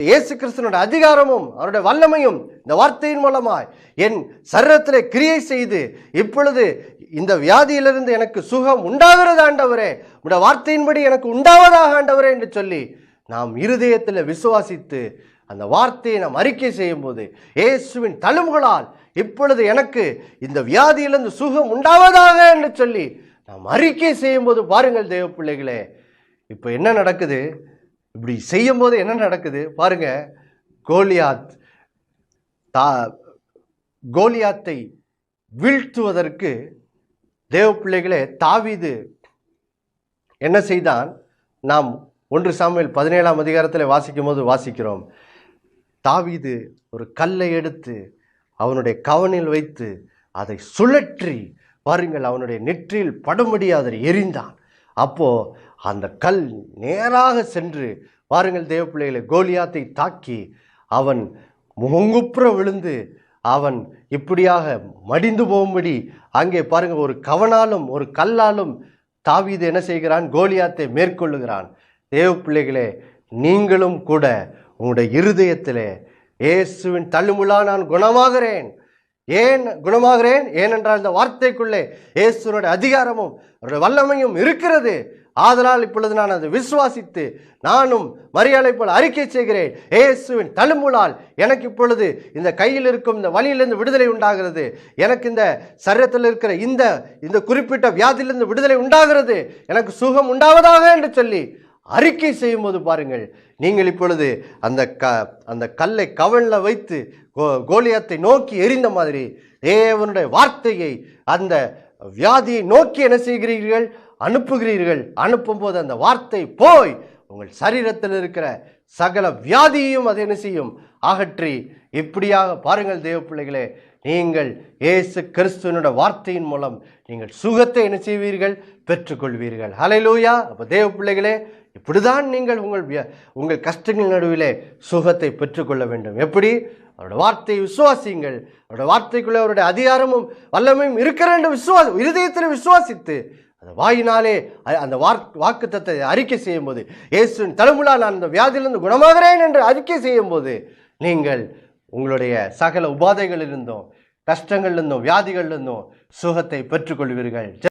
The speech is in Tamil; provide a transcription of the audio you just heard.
இயேசு கிறிஸ்துவனுடைய அதிகாரமும் அவருடைய வல்லமையும் இந்த வார்த்தையின் மூலமாய் என் சரீரத்தில் கிரியை செய்து இப்பொழுது இந்த வியாதியிலிருந்து எனக்கு சுகம் உண்டாகிறது ஆண்டவரே. உடைய வார்த்தையின்படி எனக்கு உண்டாவதாக ஆண்டவரே என்று சொல்லி நாம் இருதயத்தில் விசுவாசித்து அந்த வார்த்தையை நாம் அறிக்கை செய்யும்போது இயேசுவின் தழும்புகளால் இப்பொழுது எனக்கு இந்த வியாதியிலிருந்து சுகம் உண்டாவதாக என்று சொல்லி நாம் அறிக்கை செய்யும்போது பாருங்கள் தேவ பிள்ளைகளே. இப்போ என்ன நடக்குது? இப்படி செய்யும் போது என்ன நடக்குது? பாருங்க கோலியாத் தா கோலியாத்தை வீழ்த்துவதற்கு தேவ பிள்ளைகளே என்ன செய்தான்? நாம் ஒன்று சாமியில் பதினேழாம் அதிகாரத்தில் வாசிக்கும் போது வாசிக்கிறோம். தாவிது ஒரு கல்லை எடுத்து அவனுடைய கவனில் வைத்து அதை சுழற்றி பாருங்கள் அவனுடைய நெற்றியில் படும்படி அதை எரிந்தான். அப்போது அந்த கல் நேராக சென்று பாருங்கள் தேவ பிள்ளைகளை கோலியாத்தை தாக்கி அவன் முங்குப்புற விழுந்து அவன் இப்படியாக மடிந்து போகும்படி அங்கே பாருங்கள் ஒரு கவனாலும் ஒரு கல்லாலும் தாவீது என்ன செய்கிறான்? கோலியாத்தை மேற்கொள்ளுகிறான். தேவ பிள்ளைகளே நீங்களும் கூட உங்களுடைய இருதயத்தில் இயேசுவின் தள்ளுமுழா நான் குணமாகிறேன். ஏன் குணமாகிறேன்? ஏனென்றால் இந்த வார்த்தைக்குள்ளே இயேசுனுடைய அதிகாரமும் அவருடைய வல்லமையும் இருக்கிறது. ஆதலால் இப்பொழுது நான் அதை விசுவாசித்து நானும் மரியாதை போல் அறிக்கை செய்கிறேன். இயேசுவின் தழும்புலால் எனக்கு இப்பொழுது இந்த கையில் இருக்கும் இந்த வழியிலிருந்து விடுதலை உண்டாகிறது. எனக்கு இந்த சரீரத்தில் இருக்கிற இந்த இந்த குறிப்பிட்ட வியாதியிலிருந்து விடுதலை உண்டாகிறது. எனக்கு சுகம் உண்டாவதாக என்று சொல்லி அறிக்கை செய்யும்போது பாருங்கள் நீங்கள் இப்பொழுது அந்த க அந்த கல்லை கவனில் வைத்து கோ கோலியத்தை நோக்கி எரிந்த மாதிரி தேவனுடைய வார்த்தையை அந்த வியாதியை நோக்கி என்ன செய்கிறீர்கள்? அனுப்புகிறீர்கள். அனுப்பும்போது அந்த வார்த்தை போய் உங்கள் சரீரத்தில் இருக்கிற சகல வியாதியையும் அது என்ன செய்யும்? அகற்றி இப்படியாக பாருங்கள் தேவ பிள்ளைகளே நீங்கள் இயேசு கிறிஸ்துவனோட வார்த்தையின் மூலம் நீங்கள் சுகத்தை என்ன செய்வீர்கள்? பெற்றுக்கொள்வீர்கள். ஹலைலூயா அப்போ தேவ பிள்ளைகளே இப்படிதான் நீங்கள் உங்கள் உங்கள் கஷ்டங்கள் நடுவிலே சுகத்தை பெற்றுக்கொள்ள வேண்டும். எப்படி? அவருடைய வார்த்தையை விசுவாசியுங்கள். அவருடைய வார்த்தைக்குள்ளே அவருடைய அதிகாரமும் வல்லமையும் இருக்கிற என்று விசுவா இருதயத்தில் விசுவாசித்து அந்த வாயினாலே அந்த வாக்கு வாக்குத்தத்தை அறிக்கை செய்யும்போது இயேசுவின் தலைமுலா நான் இந்த வியாதியிலிருந்து குணமாகிறேன் என்று அறிக்கை செய்யும்போது நீங்கள் உங்களுடைய சகல உபாதைகளிலிருந்தும் கஷ்டங்களிலிருந்தும் வியாதிகளிலிருந்தும் சுகத்தை பெற்றுக்கொள்வீர்கள்.